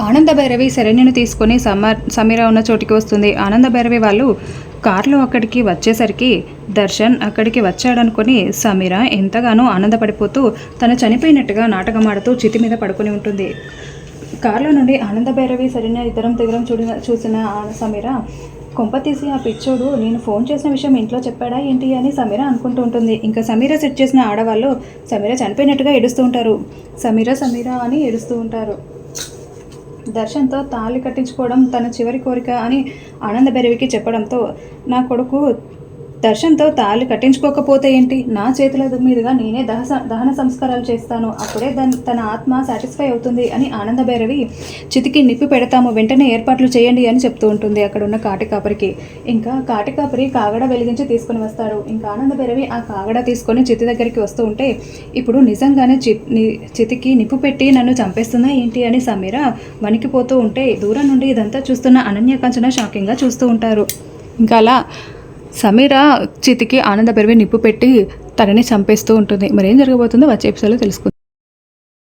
ఆనంద భైరవి శరణ్యను తీసుకొని సమర్ సమీర ఉన్న చోటికి వస్తుంది. ఆనంద భైరవి వాళ్ళు కార్లో అక్కడికి వచ్చేసరికి దర్శన్ అక్కడికి వచ్చాడనుకొని సమీర ఎంతగానో ఆనందపడిపోతూ తను చనిపోయినట్టుగా నాటకమాడుతూ చితి మీద పడుకొని ఉంటుంది. కార్లో నుండి ఆనంద భైరవి శరణ్య ఇద్దరం దిగరం చూడిన చూసిన సమీర కొంపతీసి ఆ పిచ్చోడు నేను ఫోన్ చేసిన విషయం ఇంట్లో చెప్పాడా ఏంటి? అని సమీర అనుకుంటూ ఉంటుంది. ఇంకా సమీర సెట్ చేసిన ఆడవాళ్ళు సమీర చనిపోయినట్టుగా ఏడుస్తూ ఉంటారు. సమీర సమీర అని ఏడుస్తూ ఉంటారు. దర్శన్తో తాళి కట్టించుకోవడం తన చివరి కోరిక అని ఆనంద భైరవికి చెప్పడంతో నా కొడుకు దర్శన్తో తాళి కట్టించుకోకపోతే ఏంటి? నా చేతుల మీదుగా నేనే దహ దహన సంస్కారాలు చేస్తాను. అప్పుడే దాని తన ఆత్మ సాటిస్ఫై అవుతుంది అని ఆనంద భైరవి చితికి నిప్పి పెడతాము. వెంటనే ఏర్పాట్లు చేయండి అని చెప్తూ ఉంటుంది అక్కడ ఉన్న కాటి కాపరికి ఇంకా కాటి కాపరి కాగడ వెలిగించి తీసుకొని వస్తాడు. ఇంకా ఆనంద భైరవి ఆ కాగడ తీసుకొని చితి దగ్గరికి వస్తూ ఉంటే ఇప్పుడు నిజంగానే చి ని- చితికి నిప్పు పెట్టి నన్ను చంపేస్తున్నా ఏంటి? అని సమీర వణికిపోతూ ఉంటే దూరం నుండి ఇదంతా చూస్తున్న అనన్య కంచన షాకింగ్గా చూస్తూ ఉంటారు. ఇంకా అలా సమీర చితికి ఆనంద పెరివి నిప్పు పెట్టి తనని చంపేస్తూ ఉంటుంది. మరి ఏం జరగబోతుందో వచ్చే ఎపిసోడ్లో తెలుసుకుందాం.